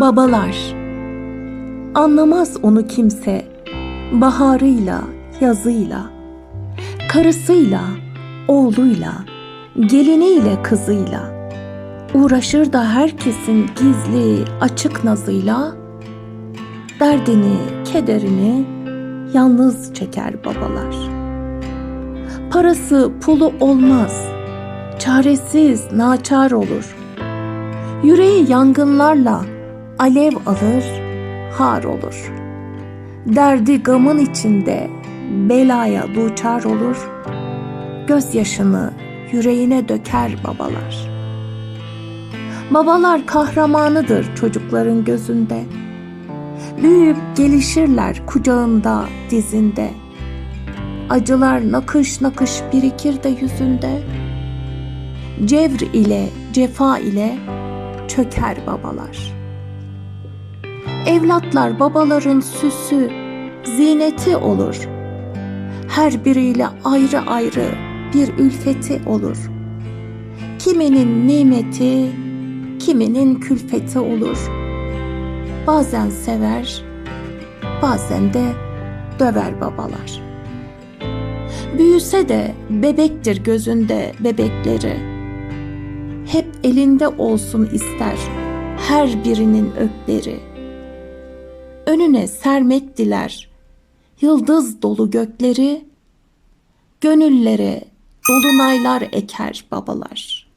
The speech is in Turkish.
Babalar. Anlamaz onu kimse Baharıyla, yazıyla Karısıyla, oğluyla Geliniyle, kızıyla. Uğraşır da herkesin gizli, açık nazıyla Derdini, kederini Yalnız çeker babalar. Parası, pulu olmaz Çaresiz, naçar olur. Yüreği yangınlarla alev alır, har olur. Derdi gamın içinde belaya duçar olur. Gözyaşını yüreğine döker babalar. Babalar kahramanıdır çocukların gözünde. Büyüyüp gelişirler kucağında, dizinde. Acılar nakış nakış birikir de yüzünde. Cevr ile, cefa ile çöker babalar. Evlatlar babaların süsü, zineti olur. Her biriyle ayrı ayrı bir ülfeti olur. Kiminin nimeti, kiminin külfeti olur. Bazen sever, bazen de döver babalar. Büyüse de bebektir gözünde bebekleri hep elinde olsun ister her birinin ökleri. Önüne sermek diler yıldız dolu gökleri, gönüllere dolunaylar eker babalar.''